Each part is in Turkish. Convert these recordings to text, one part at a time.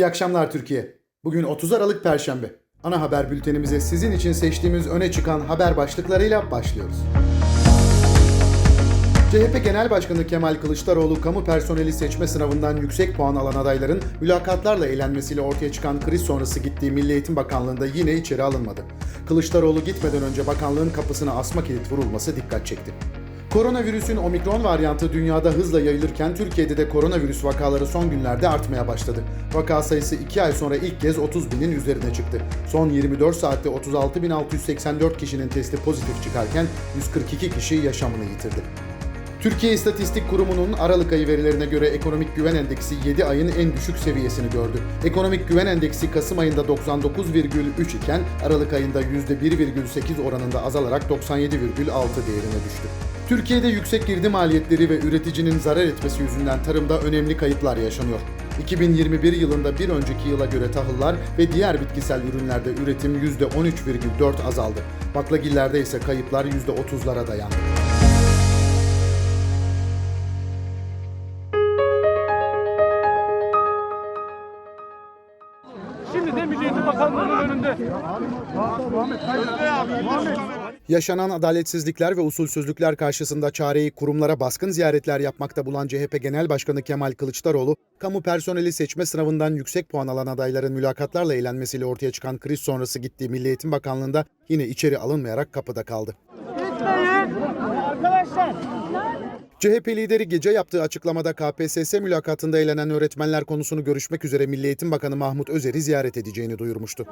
İyi akşamlar Türkiye. Bugün 30 Aralık Perşembe. Ana haber bültenimize sizin için seçtiğimiz öne çıkan haber başlıklarıyla başlıyoruz. CHP Genel Başkanı Kemal Kılıçdaroğlu kamu personeli seçme sınavından yüksek puan alan adayların mülakatlarla eğlenmesiyle ortaya çıkan kriz sonrası gittiği Milli Eğitim Bakanlığı'nda yine içeri alınmadı. Kılıçdaroğlu gitmeden önce bakanlığın kapısına asma kilit vurulması dikkat çekti. Koronavirüsün omikron varyantı dünyada hızla yayılırken Türkiye'de de koronavirüs vakaları son günlerde artmaya başladı. Vaka sayısı 2 ay sonra ilk kez 30 binin üzerine çıktı. Son 24 saatte 36.684 kişinin testi pozitif çıkarken 142 kişi yaşamını yitirdi. Türkiye İstatistik Kurumu'nun Aralık ayı verilerine göre ekonomik güven endeksi 7 ayın en düşük seviyesini gördü. Ekonomik güven endeksi Kasım ayında 99,3 iken Aralık ayında %1,8 oranında azalarak 97,6 değerine düştü. Türkiye'de yüksek girdi maliyetleri ve üreticinin zarar etmesi yüzünden tarımda önemli kayıplar yaşanıyor. 2021 yılında bir önceki yıla göre tahıllar ve diğer bitkisel ürünlerde üretim %13,4 azaldı. Baklagillerde ise kayıplar %30'lara dayandı. Şimdi de Milli Eğitim Bakanlığı'nın önünde. Yaşanan adaletsizlikler ve usulsüzlükler karşısında çareyi kurumlara baskın ziyaretler yapmakta bulan CHP Genel Başkanı Kemal Kılıçdaroğlu, kamu personeli seçme sınavından yüksek puan alan adayların mülakatlarla eğlenmesiyle ortaya çıkan kriz sonrası gittiği Milli Eğitim Bakanlığı'nda yine içeri alınmayarak kapıda kaldı. Arkadaşlar. CHP lideri gece yaptığı açıklamada KPSS mülakatında eğlenen öğretmenler konusunu görüşmek üzere Milli Eğitim Bakanı Mahmut Özer'i ziyaret edeceğini duyurmuştu.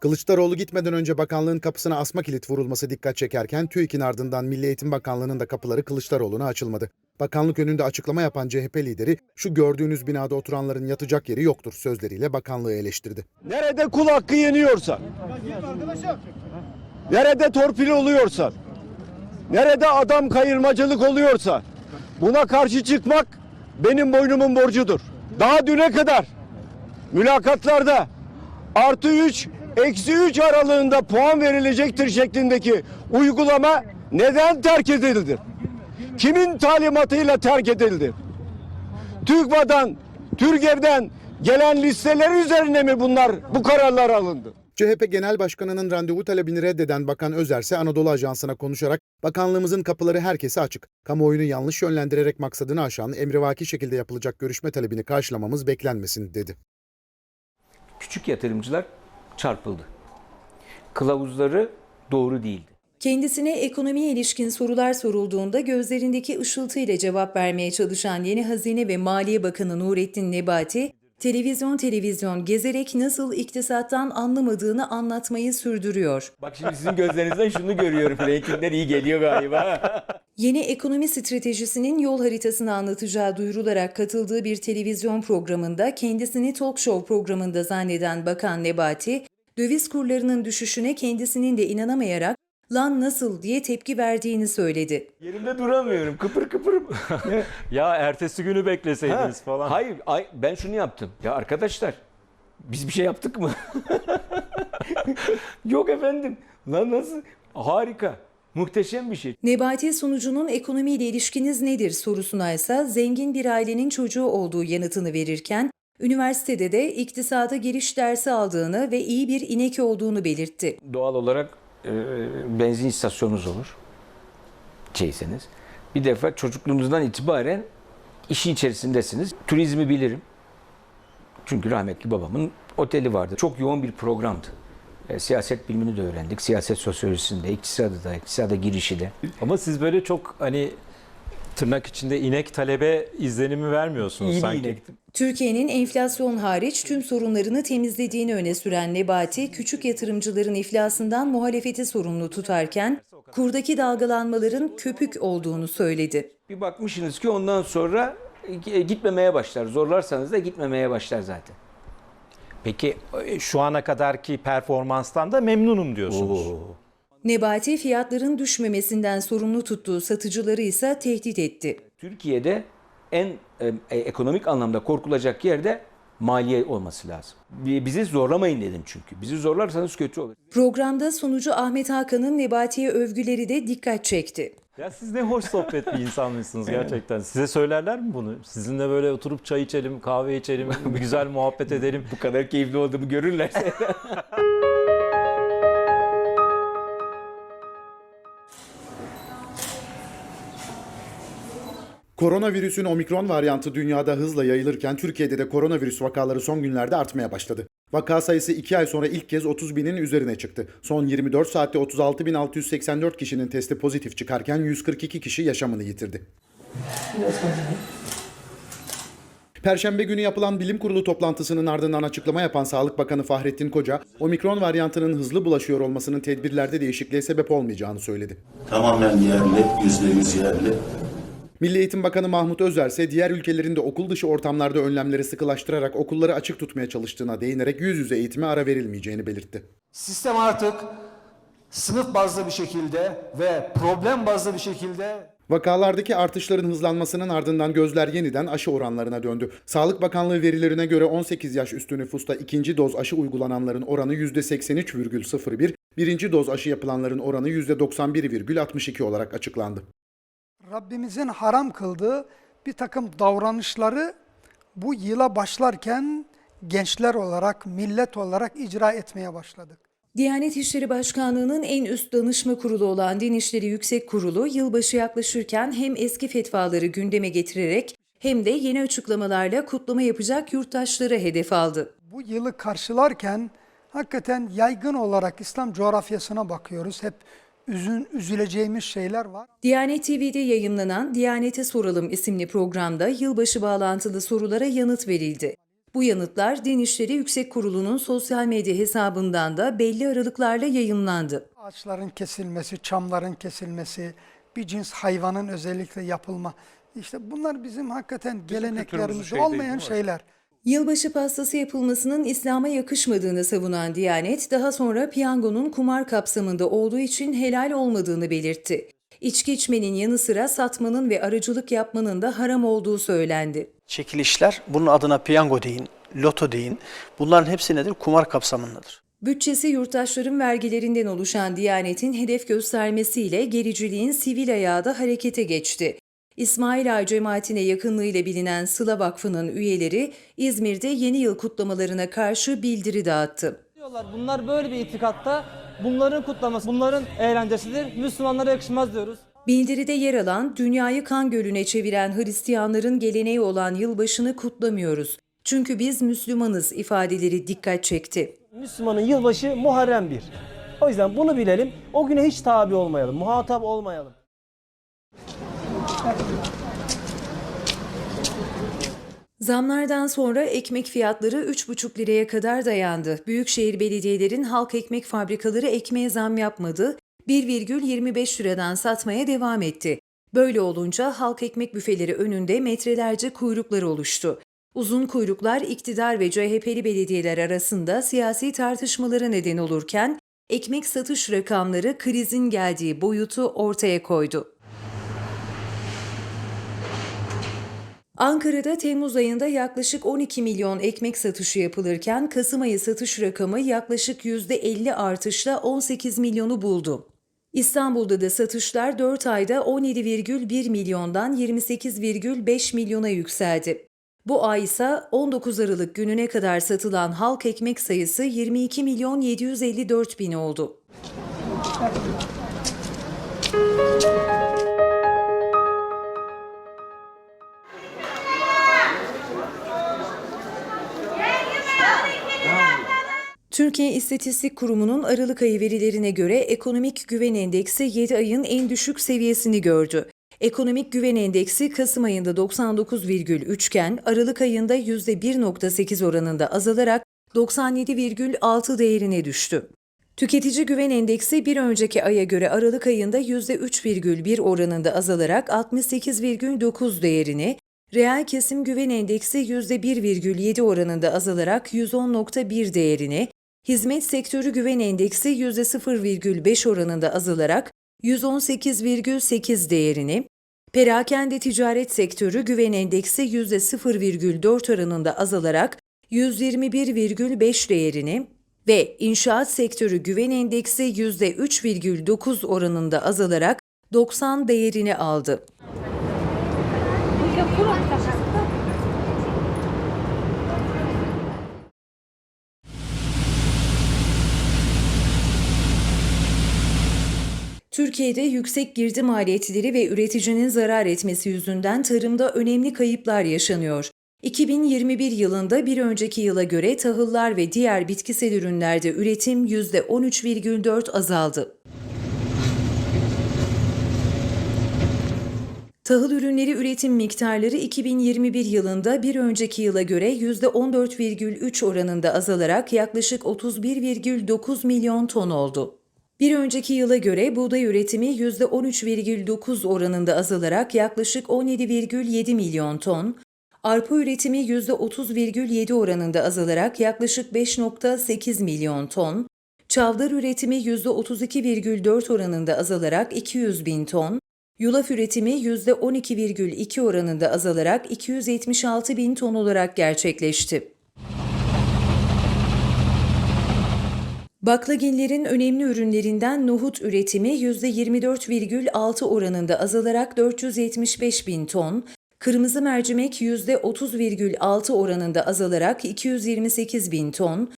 Kılıçdaroğlu gitmeden önce bakanlığın kapısına asma kilit vurulması dikkat çekerken TÜİK'in ardından Milli Eğitim Bakanlığı'nın da kapıları Kılıçdaroğlu'na açılmadı. Bakanlık önünde açıklama yapan CHP lideri şu gördüğünüz binada oturanların yatacak yeri yoktur sözleriyle bakanlığı eleştirdi. Nerede kul hakkı yeniyorsa, nerede torpil oluyorsa, nerede adam kayırmacılık oluyorsa buna karşı çıkmak benim boynumun borcudur. Daha düne kadar mülakatlarda artı 3, eksi 3 aralığında puan verilecektir şeklindeki uygulama neden terk edildi? Kimin talimatıyla terk edildi? TÜGVA'dan, TÜRGEV'den gelen listeler üzerine mi bunlar bu kararlar alındı? CHP Genel Başkanı'nın randevu talebini reddeden Bakan Özer ise Anadolu Ajansı'na konuşarak bakanlığımızın kapıları herkese açık. Kamuoyunu yanlış yönlendirerek maksadını aşan emrivaki şekilde yapılacak görüşme talebini karşılamamız beklenmesin dedi. küçük yatırımcılar çarpıldı. Kılavuzları doğru değildi. Kendisine ekonomiye ilişkin sorular sorulduğunda gözlerindeki ışıltıyla cevap vermeye çalışan yeni Hazine ve Maliye Bakanı Nurettin Nebati, televizyon televizyon gezerek nasıl iktisattan anlamadığını anlatmayı sürdürüyor. Bak şimdi sizin gözlerinizden şunu görüyorum. Reytingler iyi geliyor galiba. Yeni ekonomi stratejisinin yol haritasını anlatacağı duyurularak katıldığı bir televizyon programında kendisini talk show programında zanneden Bakan Nebati, döviz kurlarının düşüşüne kendisinin de inanamayarak lan nasıl diye tepki verdiğini söyledi. Yerimde duramıyorum. Kıpır kıpırım. Ya ertesi günü bekleseydiniz Ha, falan. Hayır, ay, ben şunu yaptım. Ya arkadaşlar, biz bir şey yaptık mı? Yok efendim. Lan nasıl? Harika. Muhteşem bir şey. Nebati sunucunun ekonomiyle ilişkiniz nedir sorusuna ise zengin bir ailenin çocuğu olduğu yanıtını verirken, üniversitede de iktisada giriş dersi aldığını ve iyi bir inek olduğunu belirtti. Doğal olarak e, benzin istasyonunuz olur. Şeyseniz. Bir defa çocukluğunuzdan itibaren işin içerisindesiniz. Turizmi bilirim. Çünkü rahmetli babamın oteli vardı. Çok yoğun bir programdı. E, siyaset bilimini de öğrendik. Siyaset sosyolojisinde, iktisadı da, iktisada girişi de. Ama siz böyle çok hani tırnak içinde inek talebe izlenimi vermiyorsunuz İyi sanki. inektim. Türkiye'nin enflasyon hariç tüm sorunlarını temizlediğini öne süren Nebati, küçük yatırımcıların iflasından muhalefeti sorumlu tutarken, kurdaki dalgalanmaların köpük olduğunu söyledi. Bir bakmışsınız ki ondan sonra e, gitmemeye başlar. Zorlarsanız da gitmemeye başlar zaten. Peki e, şu ana kadarki performanstan da memnunum diyorsunuz. Nebati fiyatların düşmemesinden sorumlu tuttuğu satıcıları ise tehdit etti. Türkiye'de en e, ekonomik anlamda korkulacak yerde maliye olması lazım. Bi- Bizi zorlamayın dedim çünkü. Bizi zorlarsanız kötü olur. Programda sunucu Ahmet Hakan'ın Nebati'ye övgüleri de dikkat çekti. Ya siz ne hoş sohbet bir insanmışsınız gerçekten. Size söylerler mi bunu? Sizinle böyle oturup çay içelim, kahve içelim, güzel muhabbet edelim. Bu kadar keyifli olduğumu görürlerse. Koronavirüsün omikron varyantı dünyada hızla yayılırken Türkiye'de de koronavirüs vakaları son günlerde artmaya başladı. Vaka sayısı 2 ay sonra ilk kez 30 binin üzerine çıktı. Son 24 saatte 36.684 kişinin testi pozitif çıkarken 142 kişi yaşamını yitirdi. Perşembe günü yapılan bilim kurulu toplantısının ardından açıklama yapan Sağlık Bakanı Fahrettin Koca, omikron varyantının hızlı bulaşıyor olmasının tedbirlerde değişikliğe sebep olmayacağını söyledi. Tamamen yerli, yüzde yüz yerli. Milli Eğitim Bakanı Mahmut Özer ise diğer ülkelerin de okul dışı ortamlarda önlemleri sıkılaştırarak okulları açık tutmaya çalıştığına değinerek yüz yüze eğitime ara verilmeyeceğini belirtti. Sistem artık sınıf bazlı bir şekilde ve problem bazlı bir şekilde Vakalardaki artışların hızlanmasının ardından gözler yeniden aşı oranlarına döndü. Sağlık Bakanlığı verilerine göre 18 yaş üstü nüfusta ikinci doz aşı uygulananların oranı %83,01, birinci doz aşı yapılanların oranı %91,62 olarak açıklandı. Rabbimizin haram kıldığı bir takım davranışları bu yıla başlarken gençler olarak, millet olarak icra etmeye başladık. Diyanet İşleri Başkanlığı'nın en üst danışma kurulu olan Din İşleri Yüksek Kurulu yılbaşı yaklaşırken hem eski fetvaları gündeme getirerek hem de yeni açıklamalarla kutlama yapacak yurttaşları hedef aldı. Bu yılı karşılarken hakikaten yaygın olarak İslam coğrafyasına bakıyoruz. Hep üzün, üzüleceğimiz şeyler var. Diyanet TV'de yayınlanan Diyanete Soralım isimli programda yılbaşı bağlantılı sorulara yanıt verildi. Bu yanıtlar Din İşleri Yüksek Kurulu'nun sosyal medya hesabından da belli aralıklarla yayınlandı. Ağaçların kesilmesi, çamların kesilmesi, bir cins hayvanın özellikle yapılma. İşte bunlar bizim hakikaten geleneklerimizde şey olmayan şeyler. Yılbaşı pastası yapılmasının İslam'a yakışmadığını savunan Diyanet, daha sonra piyangonun kumar kapsamında olduğu için helal olmadığını belirtti. İçki içmenin yanı sıra satmanın ve aracılık yapmanın da haram olduğu söylendi. çekilişler bunun adına piyango deyin, loto deyin. Bunların hepsi nedir? Kumar kapsamındadır. Bütçesi yurttaşların vergilerinden oluşan Diyanet'in hedef göstermesiyle gericiliğin sivil ayağı da harekete geçti. İsmail Ağa cemaatine yakınlığıyla bilinen Sıla Vakfı'nın üyeleri İzmir'de yeni yıl kutlamalarına karşı bildiri dağıttı. Diyorlar bunlar böyle bir itikatta bunların kutlaması, bunların eğlencesidir. Müslümanlara yakışmaz diyoruz. Bildiride yer alan dünyayı kan gölüne çeviren Hristiyanların geleneği olan yılbaşını kutlamıyoruz. Çünkü biz Müslümanız ifadeleri dikkat çekti. Müslümanın yılbaşı Muharrem bir. O yüzden bunu bilelim. O güne hiç tabi olmayalım, muhatap olmayalım. Zamlardan sonra ekmek fiyatları 3,5 liraya kadar dayandı. Büyükşehir belediyelerin halk ekmek fabrikaları ekmeğe zam yapmadı, 1,25 liradan satmaya devam etti. Böyle olunca halk ekmek büfeleri önünde metrelerce kuyruklar oluştu. Uzun kuyruklar iktidar ve CHP'li belediyeler arasında siyasi tartışmalara neden olurken ekmek satış rakamları krizin geldiği boyutu ortaya koydu. Ankara'da Temmuz ayında yaklaşık 12 milyon ekmek satışı yapılırken Kasım ayı satış rakamı yaklaşık %50 artışla 18 milyonu buldu. İstanbul'da da satışlar 4 ayda 17,1 milyondan 28,5 milyona yükseldi. Bu ay ise 19 Aralık gününe kadar satılan halk ekmek sayısı 22 milyon 754 bin oldu. Türkiye İstatistik Kurumu'nun Aralık ayı verilerine göre ekonomik güven endeksi 7 ayın en düşük seviyesini gördü. Ekonomik güven endeksi Kasım ayında 99,3 iken Aralık ayında %1,8 oranında azalarak 97,6 değerine düştü. Tüketici güven endeksi bir önceki aya göre Aralık ayında %3,1 oranında azalarak 68,9 değerini, reel kesim güven endeksi %1,7 oranında azalarak 110,1 değerini, hizmet sektörü güven endeksi %0,5 oranında azalarak 118,8 değerini, perakende ticaret sektörü güven endeksi %0,4 oranında azalarak 121,5 değerini ve inşaat sektörü güven endeksi %3,9 oranında azalarak 90 değerini aldı. Türkiye'de yüksek girdi maliyetleri ve üreticinin zarar etmesi yüzünden tarımda önemli kayıplar yaşanıyor. 2021 yılında bir önceki yıla göre tahıllar ve diğer bitkisel ürünlerde üretim %13,4 azaldı. Tahıl ürünleri üretim miktarları 2021 yılında bir önceki yıla göre %14,3 oranında azalarak yaklaşık 31,9 milyon ton oldu. Bir önceki yıla göre buğday üretimi %13,9 oranında azalarak yaklaşık 17,7 milyon ton, arpa üretimi %30,7 oranında azalarak yaklaşık 5,8 milyon ton, çavdar üretimi %32,4 oranında azalarak 200 bin ton, yulaf üretimi %12,2 oranında azalarak 276 bin ton olarak gerçekleşti. Baklagillerin önemli ürünlerinden nohut üretimi %24,6 oranında azalarak 475 bin ton, kırmızı mercimek %30,6 oranında azalarak 228 bin ton,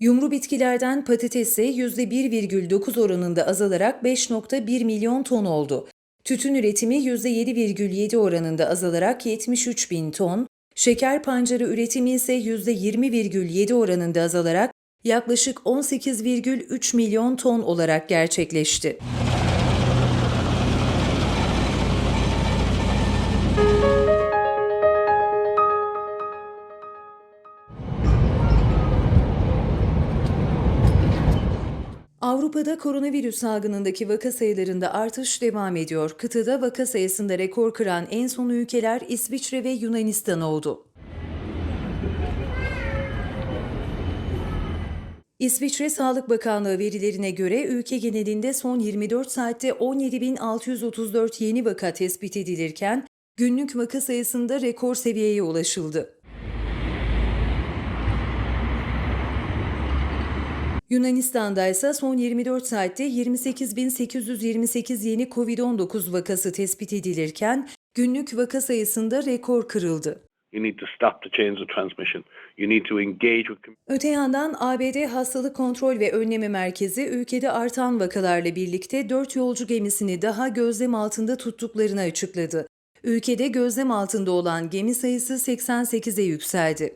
Yumru bitkilerden patates ise %1,9 oranında azalarak 5,1 milyon ton oldu. Tütün üretimi %7,7 oranında azalarak 73 bin ton, şeker pancarı üretimi ise %20,7 oranında azalarak yaklaşık 18,3 milyon ton olarak gerçekleşti. Avrupa'da koronavirüs salgınındaki vaka sayılarında artış devam ediyor. Kıtada vaka sayısında rekor kıran en son ülkeler İsviçre ve Yunanistan oldu. İsviçre Sağlık Bakanlığı verilerine göre ülke genelinde son 24 saatte 17.634 yeni vaka tespit edilirken günlük vaka sayısında rekor seviyeye ulaşıldı. Yunanistan'da ise son 24 saatte 28.828 yeni COVID-19 vakası tespit edilirken günlük vaka sayısında rekor kırıldı. Öte yandan ABD Hastalık Kontrol ve Önleme Merkezi ülkede artan vakalarla birlikte 4 yolcu gemisini daha gözlem altında tuttuklarını açıkladı. Ülkede gözlem altında olan gemi sayısı 88'e yükseldi.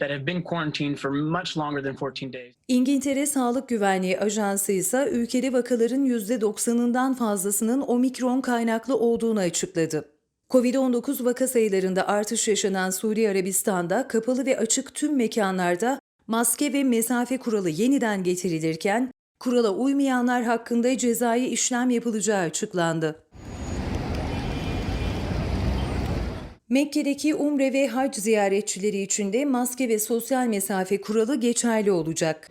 That have been quarantined for much longer than 14 days. İngiltere Sağlık Güvenliği Ajansı ise ülkede vakaların %90'ından fazlasının omikron kaynaklı olduğunu açıkladı. Covid-19 vaka sayılarında artış yaşanan Suudi Arabistan'da kapalı ve açık tüm mekanlarda maske ve mesafe kuralı yeniden getirilirken kurala uymayanlar hakkında cezai işlem yapılacağı açıklandı. Mekke'deki umre ve hac ziyaretçileri için de maske ve sosyal mesafe kuralı geçerli olacak.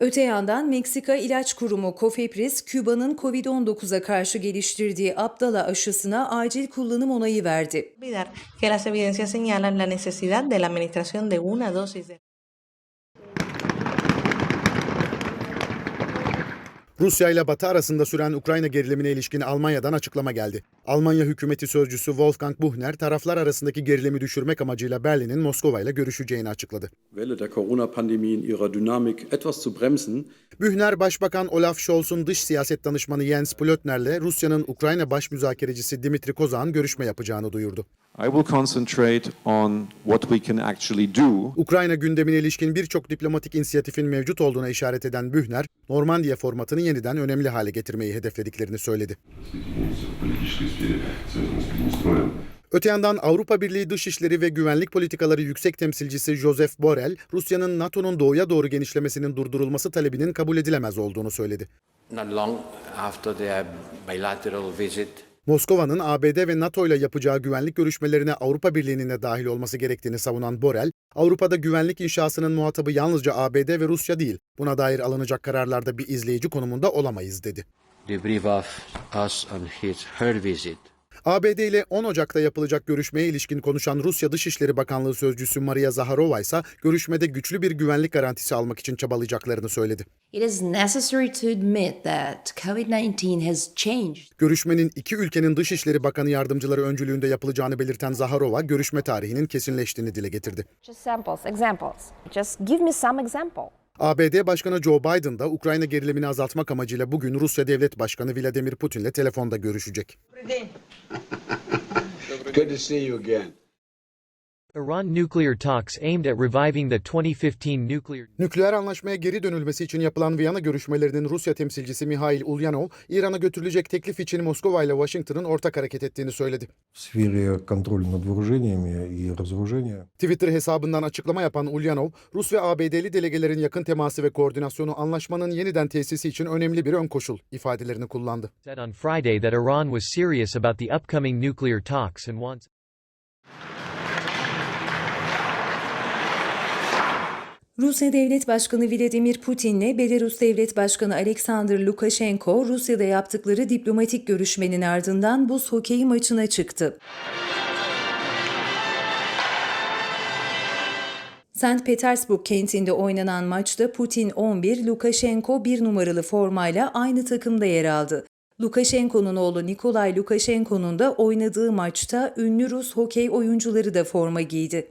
Öte yandan Meksika İlaç Kurumu COFEPRIS, Küba'nın COVID-19'a karşı geliştirdiği Abdala aşısına acil kullanım onayı verdi. Rusya ile Batı arasında süren Ukrayna gerilimine ilişkin Almanya'dan açıklama geldi. Almanya hükümeti sözcüsü Wolfgang Buchner taraflar arasındaki gerilimi düşürmek amacıyla Berlin'in Moskova ile görüşeceğini açıkladı. Welle der Corona-Pandemie in ihrer Dynamik etwas zu bremsen, Bühner, Başbakan Olaf Scholz'un dış siyaset danışmanı Jens Plötner'le Rusya'nın Ukrayna baş müzakerecisi Dimitri Kozak'ın görüşme yapacağını duyurdu. I will concentrate on what we can actually do Ukrayna gündemine ilişkin birçok diplomatik inisiyatifin mevcut olduğuna işaret eden Bühner, Normandiya formatını yeniden önemli hale getirmeyi hedeflediklerini söyledi. Öte yandan Avrupa Birliği Dışişleri ve Güvenlik Politikaları Yüksek Temsilcisi Joseph Borrell, Rusya'nın NATO'nun doğuya doğru genişlemesinin durdurulması talebinin kabul edilemez olduğunu söyledi. Not long after their bilateral visit, Moskova'nın ABD ve NATO ile yapacağı güvenlik görüşmelerine Avrupa Birliği'nin de dahil olması gerektiğini savunan Borrell, Avrupa'da güvenlik inşasının muhatabı yalnızca ABD ve Rusya değil, buna dair alınacak kararlarda bir izleyici konumunda olamayız dedi. Debrief of us on his her visit. ABD ile 10 Ocak'ta yapılacak görüşmeye ilişkin konuşan Rusya Dışişleri Bakanlığı Sözcüsü Maria Zaharova ise görüşmede güçlü bir güvenlik garantisi almak için çabalayacaklarını söyledi. It is necessary to admit that COVID-19 has changed. Görüşmenin iki ülkenin Dışişleri Bakanı yardımcıları öncülüğünde yapılacağını belirten Zaharova, görüşme tarihinin kesinleştiğini dile getirdi. Just samples, examples. Just give me some example. ABD Başkanı Joe Biden da Ukrayna gerilimini azaltmak amacıyla bugün Rusya Devlet Başkanı Vladimir Putin'le telefonda görüşecek. Good to see you again. Iran nuclear talks aimed at reviving the 2015 nuclear Nükleer anlaşmaya geri dönülmesi için yapılan Viyana görüşmelerinin Rusya temsilcisi Mihail Ulyanov, İran'a götürülecek teklif için Moskova ile Washington'ın ortak hareket ettiğini söyledi. Twitter hesabından açıklama yapan Ulyanov, Rus ve ABD'li delegelerin yakın teması ve koordinasyonu anlaşmanın yeniden tesisi için önemli bir ön koşul ifadelerini kullandı. Said on Friday that Iran was serious about the upcoming nuclear talks and wants Rusya Devlet Başkanı Vladimir Putin'le Belarus Devlet Başkanı Alexander Lukashenko Rusya'da yaptıkları diplomatik görüşmenin ardından buz hokeyi maçına çıktı. St. Petersburg kentinde oynanan maçta Putin 11, Lukashenko 1 numaralı formayla aynı takımda yer aldı. Lukashenko'nun oğlu Nikolay Lukashenko'nun da oynadığı maçta ünlü Rus hokey oyuncuları da forma giydi.